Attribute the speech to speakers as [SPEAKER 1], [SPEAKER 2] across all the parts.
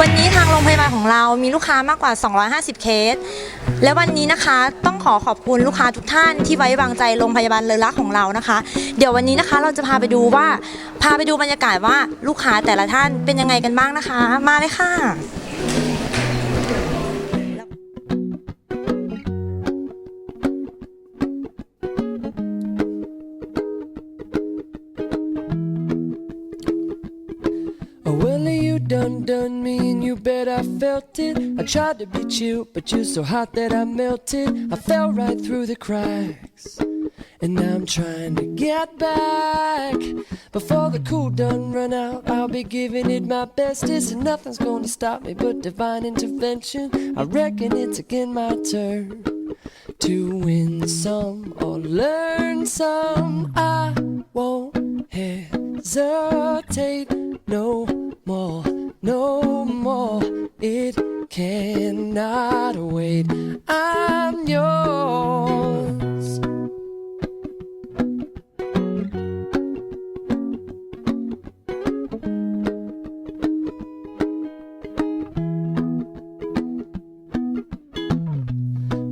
[SPEAKER 1] วันนี้ทางโรงพยาบาลของเรามีลูกค้ามากกว่า 250 เคส และวันนี้นะคะต้องขอขอบคุณลูกค้าทุกท่านที่ไว้วางใจโรงพยาบาลเลอรักของเรานะคะ เดี๋ยววันนี้นะคะเราจะพาไปดูว่าพาไปดูบรรยากาศว่าลูกค้าแต่ละท่านเป็นยังไงกันบ้างนะคะ มาเลยค่ะ
[SPEAKER 2] felt it. I tried to be chill, but you're so hot that I melted. I fell right through the cracks, and now I'm trying to get back. Before the cool done run out, I'll be giving it my bestest, and nothing's gonna stop me but divine intervention. I reckon it's again my turn to win some or learn some. I won't hesitate no more, no more. It cannot wait. I'm yours.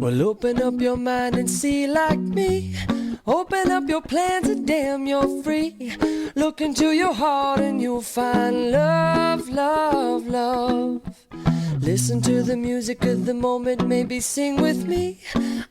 [SPEAKER 2] Well, open up your mind and see like me. Open up your plans and damn, you're free. Look into your heart and you'll find love, love, love. Listen to the music of the moment, maybe sing with me.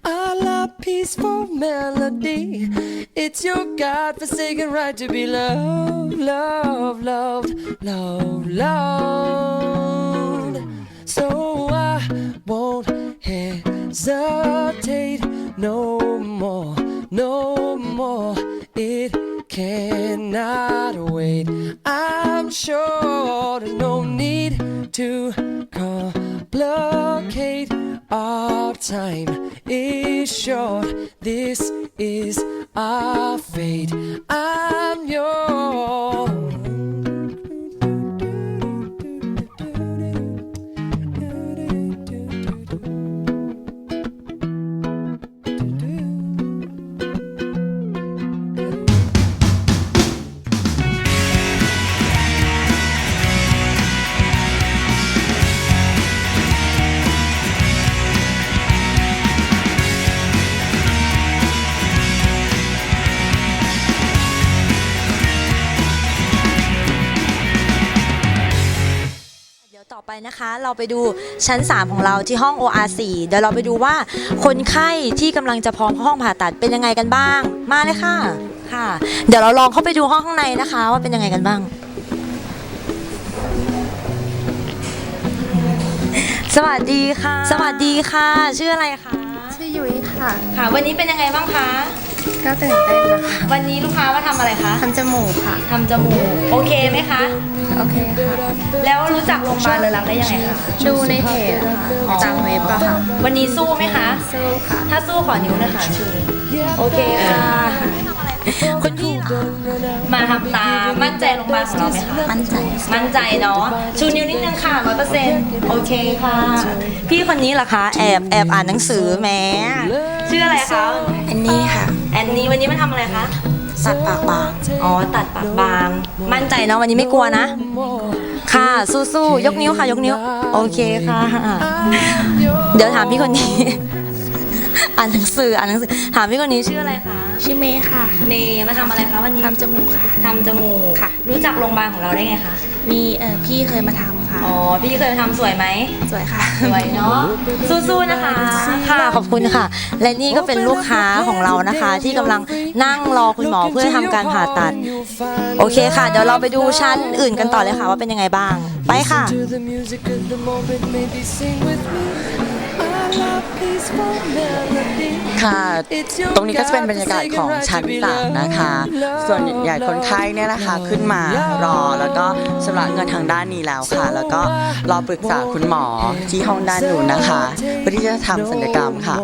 [SPEAKER 2] A la peaceful melody. It's your God forsaken right to be loved, loved, loved, loved, loved. So I won't hesitate no more, no more. It cannot wait. I'm sure there's no need to complicate. Our time is short. This is our fate. I'm yours.
[SPEAKER 1] นะคะ เราไปดูชั้น 3 ของเราที่ห้อง OR4 เดี๋ยวเราไปดูว่าคนไข้ที่กำลังจะพร้อมเข้าห้องผ่าตัดเป็นยังไงกันบ้าง มาเลยค่ะ ค่ะ เดี๋ยวเราลองเข้าไปดูห้องข้างในนะคะ ว่าเป็นยังไงกันบ้าง สวัสดีค่ะ สวัสดีค่ะ ชื่ออะไรคะ
[SPEAKER 3] ชื่อยุ้ยค่ะ
[SPEAKER 1] ค่ะ วันนี้เป็นยังไงบ้างคะ
[SPEAKER 3] ก็ตื่นเต้นนะคะ
[SPEAKER 1] วันนี้ลูกค้ามาทำอะไรคะ
[SPEAKER 3] ทำจมูกค่ะ
[SPEAKER 1] ทำจมูก โอเคไหมคะ
[SPEAKER 3] โอเคค่ะ
[SPEAKER 1] แล้วรู้จักโรงพยาบาลเลอรักได้ยังไงคะ
[SPEAKER 3] ดูในเพจอะค่ะตามเว็บอะค่ะ
[SPEAKER 1] วันนี้สู้ไหมคะ
[SPEAKER 3] สู้ค่ะ
[SPEAKER 1] ถ้าสู้ขอนิ้วหนะคะชูโอเคค่ะคุณพี่เหรอมาทำตามั่นใจโรงพยาบาลของเราไหมคะ
[SPEAKER 3] มั่นใจ
[SPEAKER 1] มั่นใจเนาะชูนิ้วนิดนึงค่ะร้อยเปอร์เซ็นต์โอเคค่ะ พี่คนนี้เหรอคะแอบแอบอ่านหนังสือแหม้ชื่ออะไรคะ
[SPEAKER 3] อันนี้ค่ะ
[SPEAKER 1] แอนนี่วันนี้มาทำอะไรคะ
[SPEAKER 3] สัตว์ปากบาง
[SPEAKER 1] อ๋อ ตัดปากบาง มั่นใจเนาะวันนี้ไม่กลัวนะ ค่ะ สู้ๆ ยกนิ้วค่ะ ยกนิ้ว โอเคค่ะ เดี๋ยวถามพี่คนนี้ อ่านหนังสือ อ่านหนังสือ ถามพี่คนนี้ชื่ออะไรคะ
[SPEAKER 3] ชื่อเมย์ค่ะ
[SPEAKER 1] เมย์มาทำอะไรคะวันนี้
[SPEAKER 3] ทำจมูกค่ะ
[SPEAKER 1] ทำจมูก
[SPEAKER 3] ค่ะ
[SPEAKER 1] รู้จักโรงพยาบาลของเราได้ไงคะ
[SPEAKER 3] มีเออพี่เคยมาทำค่ะ
[SPEAKER 1] อ๋อ พี่เคยทำสวยไหม
[SPEAKER 3] สวยค่ะ
[SPEAKER 1] สวยเนาะ สู้ๆ นะคะ ค่ะ ขอบคุณค่ะ และนี่ก็เป็นลูกค้าของเรานะคะ ที่กำลังนั่งรอคุณหมอเพื่อทำการผ่าตัด โอเคค่ะ เดี๋ยวเราไปดูชั้นอื่นกันต่อเลยค่ะว่าเป็นยังไงบ้าง ไปค่ะ
[SPEAKER 4] ค่ะ ตรงนี้ก็จะเป็นบรรยากาศของชั้นสามนะคะ ส่วนใหญ่คนไข้เนี่ยนะคะขึ้นมารอแล้วก็ชำระเงินทางด้านนี้แล้วค่ะ แล้วก็รอปรึกษาคุณหมอที่ห้องด้านนู้นนะคะเพื่อที่จะทำศัลยกรรมค่ะ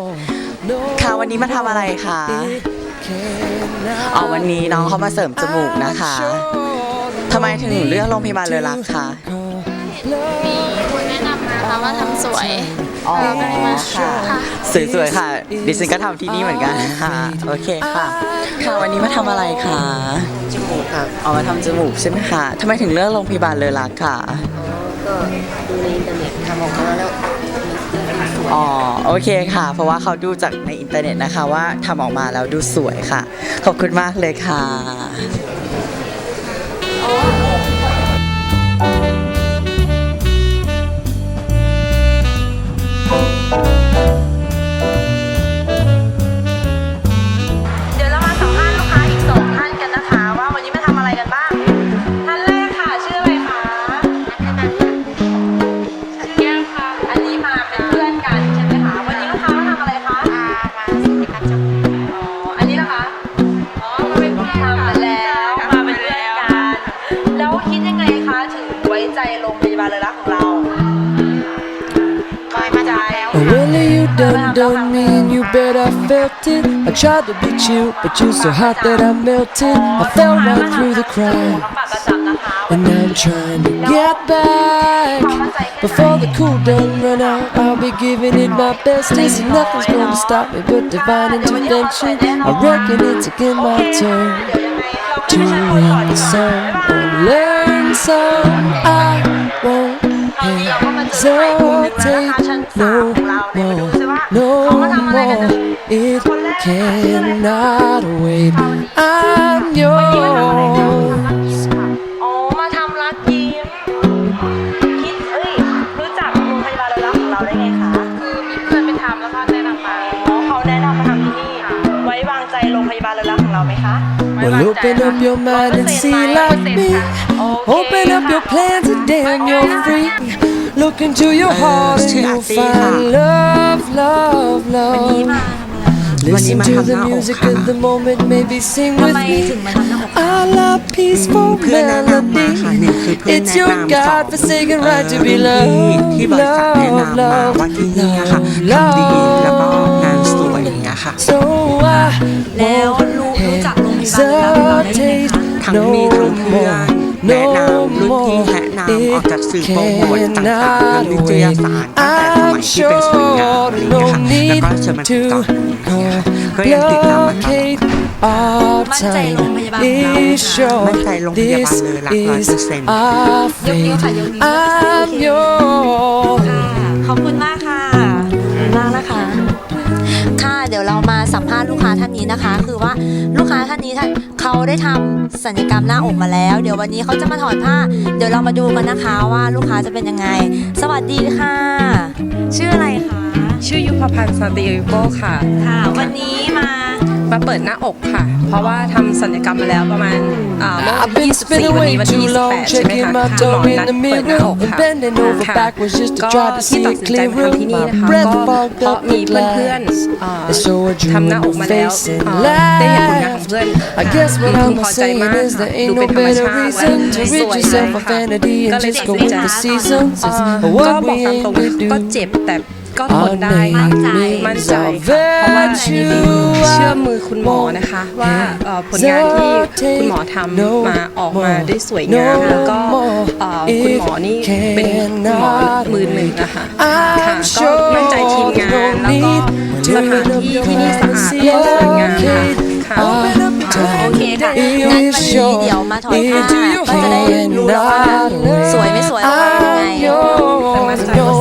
[SPEAKER 4] ค่ะวันนี้มาทำอะไรคะอ๋อวันนี้น้องเขามาเสริมจมูกนะคะทำไมถึงเลือกโรงพยาบาลเลอรักคะ
[SPEAKER 3] ว่าทำสวย
[SPEAKER 4] อ๋อ
[SPEAKER 3] เราก็เลยมา
[SPEAKER 4] ค่ะ
[SPEAKER 3] ค่ะ
[SPEAKER 4] สวยๆค่ะ ดิฉันก็ทำที่นี่เหมือนกันค่ะ โอเคค่ะ ค่ะวันนี้มาทำอะไรคะ
[SPEAKER 5] จมูกครับ
[SPEAKER 4] เอามาทำจมูกใช่ไหมคะทำไมถึงเลือกโรงพยาบาลเลอรักค่ะ
[SPEAKER 5] ก็ก็ดูในอินเทอร์เน็ตทำออกมาแล้ว
[SPEAKER 4] อ๋อโอเคค่ะ เพราะว่าเขาดูจากในอินเทอร์เน็ตนะคะว่าทำออกมาแล้วดูสวยค่ะ ขอบคุณ
[SPEAKER 1] มากเลยค่ะ
[SPEAKER 2] Oh, really, you done done me, and you bet I felt it. I tried to beat you, but you're so hot that I melted. I fell right through the
[SPEAKER 1] crowd,
[SPEAKER 2] and I'm trying to get back. Before the cool done run out, I'll be giving it my bestest, and nothing's gonna stop me but divine intervention. I reckon it's again my turn to
[SPEAKER 1] win some song, learn some. I บนก่อน
[SPEAKER 2] win some or learn some. I won't
[SPEAKER 1] เราก็มาเจอใหม่กลุ่มหนึงแล้วนะคะชั้น
[SPEAKER 2] hesitate
[SPEAKER 1] สามของเราเดี๋ยวมาดูซิว่าเขามาทำอะไรกันนะ
[SPEAKER 2] It cannot wait. I'm yours. Well, open up your mind and see like me. Open up your plans and damn, you're free. Look into your heart and you'll find love, love, love. Listen to the music of the moment, maybe sing with me. I love peaceful melody. It's your God-forsaken right to be loved, love, love, love, love.
[SPEAKER 4] So I want สวยอย่างเงี้ยค่ะ
[SPEAKER 2] So I
[SPEAKER 1] แล้วรู้รู้จักโรงพยาบาลรักของเราได้ยังไงคะ
[SPEAKER 4] ทั้งมีทั้งเพื่อนแนะนำรุ่นพี่แนะนำออกจากสื่อโปรโมทต่างๆทางวิทยาศาสตร์ตั้งแต่สมัยที่เป็นสวยงามอะไรอย่างเงี้ยค่ะแล้วก็เชิญมาติดต่อก็ยังติดตามมาตลอด
[SPEAKER 2] blockade our
[SPEAKER 1] มั่นใจ
[SPEAKER 2] time
[SPEAKER 1] โรงพยาบาลของเรา
[SPEAKER 2] is short.
[SPEAKER 4] มั่นใจโรงพยาบาล
[SPEAKER 2] This
[SPEAKER 4] เลยหลักร้อย
[SPEAKER 2] is
[SPEAKER 4] เปอร์เซ็นต์
[SPEAKER 2] our
[SPEAKER 1] ยกนิ้ว
[SPEAKER 2] fate.
[SPEAKER 1] ค่ะยกนิ้ว
[SPEAKER 2] I'm yours.
[SPEAKER 1] ค่ะขอบคุณมาก าก นนี้นะคะ คือว่าลูกค้าท่านนี้ท่านเขาได้ทำสัญญกรรมหน้าอกมาแล้ว เดี๋ยววันนี้เขาจะมาถอดผ้า เดี๋ยวเรามาดูกันนะคะว่าลูกค้าจะเป็นยังไง สวัสดีค่ะ ชื่ออะไรคะ
[SPEAKER 6] ชื่อยุพพันธ์ซาติโกค่ะ
[SPEAKER 1] ค่ะ วันนี้มา
[SPEAKER 6] มาเปิดหน้าอกค่ะ เพราะว่าทำสัญญกรรมมาแล้วประมาณอ่าเมื่อวัน
[SPEAKER 2] I've
[SPEAKER 6] ที่
[SPEAKER 2] been spending
[SPEAKER 6] 24วัน
[SPEAKER 2] way
[SPEAKER 6] นี้วันที่
[SPEAKER 2] too long
[SPEAKER 6] 28ใช่ไหม
[SPEAKER 2] checking
[SPEAKER 6] คะ
[SPEAKER 2] my
[SPEAKER 6] คุณหมอ
[SPEAKER 2] toe in
[SPEAKER 6] นัด
[SPEAKER 2] the
[SPEAKER 6] เปิดหน้า
[SPEAKER 2] mirror
[SPEAKER 6] อก
[SPEAKER 2] and
[SPEAKER 6] ค่ะ
[SPEAKER 2] bending over
[SPEAKER 6] ค่ะ
[SPEAKER 2] backwards just to
[SPEAKER 6] ก็
[SPEAKER 2] try to
[SPEAKER 6] ที่
[SPEAKER 2] see
[SPEAKER 6] ตัด
[SPEAKER 2] it
[SPEAKER 6] สินใจมา
[SPEAKER 2] clearer.
[SPEAKER 6] ทำที่นี่นะคะ
[SPEAKER 2] My breath
[SPEAKER 6] ก็
[SPEAKER 2] fogged
[SPEAKER 6] เพราะ
[SPEAKER 2] up
[SPEAKER 6] มี
[SPEAKER 2] with
[SPEAKER 6] เพื่อน
[SPEAKER 2] lies.
[SPEAKER 6] ๆอ่า
[SPEAKER 2] I saw a dream
[SPEAKER 6] ทำหน้า
[SPEAKER 2] in
[SPEAKER 6] อก
[SPEAKER 2] your
[SPEAKER 6] มาแล้ว
[SPEAKER 2] face and
[SPEAKER 6] อ่าได้เห็นผลงานของ
[SPEAKER 2] laughed.
[SPEAKER 6] เพื่อน
[SPEAKER 2] I guess what
[SPEAKER 6] พึ
[SPEAKER 2] I'm
[SPEAKER 6] งพอใจ
[SPEAKER 2] saying
[SPEAKER 6] มาก
[SPEAKER 2] is
[SPEAKER 6] ค่ะ
[SPEAKER 2] there ain't
[SPEAKER 6] ดู
[SPEAKER 2] no
[SPEAKER 6] เป็นธรรม
[SPEAKER 2] better
[SPEAKER 6] ชาติ
[SPEAKER 2] reason to
[SPEAKER 6] ส
[SPEAKER 2] rid
[SPEAKER 6] วย
[SPEAKER 2] yourself
[SPEAKER 6] เลย
[SPEAKER 2] of
[SPEAKER 6] ค่ะ
[SPEAKER 2] vanity
[SPEAKER 6] ก็
[SPEAKER 2] and
[SPEAKER 6] เลย
[SPEAKER 2] just
[SPEAKER 6] ตัด
[SPEAKER 2] go
[SPEAKER 6] สิน
[SPEAKER 2] with
[SPEAKER 6] ใจ
[SPEAKER 2] the seasons.
[SPEAKER 6] อ่า
[SPEAKER 2] It's
[SPEAKER 6] ก็
[SPEAKER 2] what
[SPEAKER 6] บอก
[SPEAKER 2] we
[SPEAKER 6] ตาม
[SPEAKER 2] aim
[SPEAKER 6] ตรง
[SPEAKER 2] to
[SPEAKER 6] ก็
[SPEAKER 2] do.
[SPEAKER 6] เจ็บแต่ ก็ท
[SPEAKER 2] Our
[SPEAKER 6] นได้
[SPEAKER 2] name
[SPEAKER 6] มั่นใจ
[SPEAKER 2] means
[SPEAKER 6] ค่ะ
[SPEAKER 2] our
[SPEAKER 6] เพราะว่า
[SPEAKER 2] virtue.
[SPEAKER 6] เชื่อมือคุณหมอนะคะว่าเอ่อผลงานที่คุณหมอทำมาออกมาได้สวยงามแล้วก็เอ่อคุณหมอนี่เป็นคุณหมอมือหนึ่งนะคะค่ะก็มั่นใจทีมงานแล้วก็สถานที่ที่นี่สะอาดแล้วก็สวยงามค่ะค่ะ
[SPEAKER 1] โอเคค่ะงั้นวันนี้เดี๋ยวมาถอดผ้าก็จะได้รู้แล้วว่าสวยไม่สวยออกมาเป็นยังไง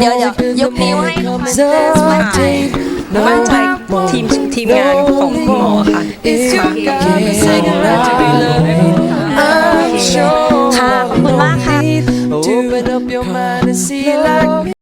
[SPEAKER 1] เดี๋ยวเดี๋ยวยกนิ้วให้มาถ่าย
[SPEAKER 6] มาถ่ายทีมทีมงานของคุณหมอค่ะ
[SPEAKER 2] ค่ะ
[SPEAKER 6] ข
[SPEAKER 2] อบคุณมากค่ะ Open up your mind and see like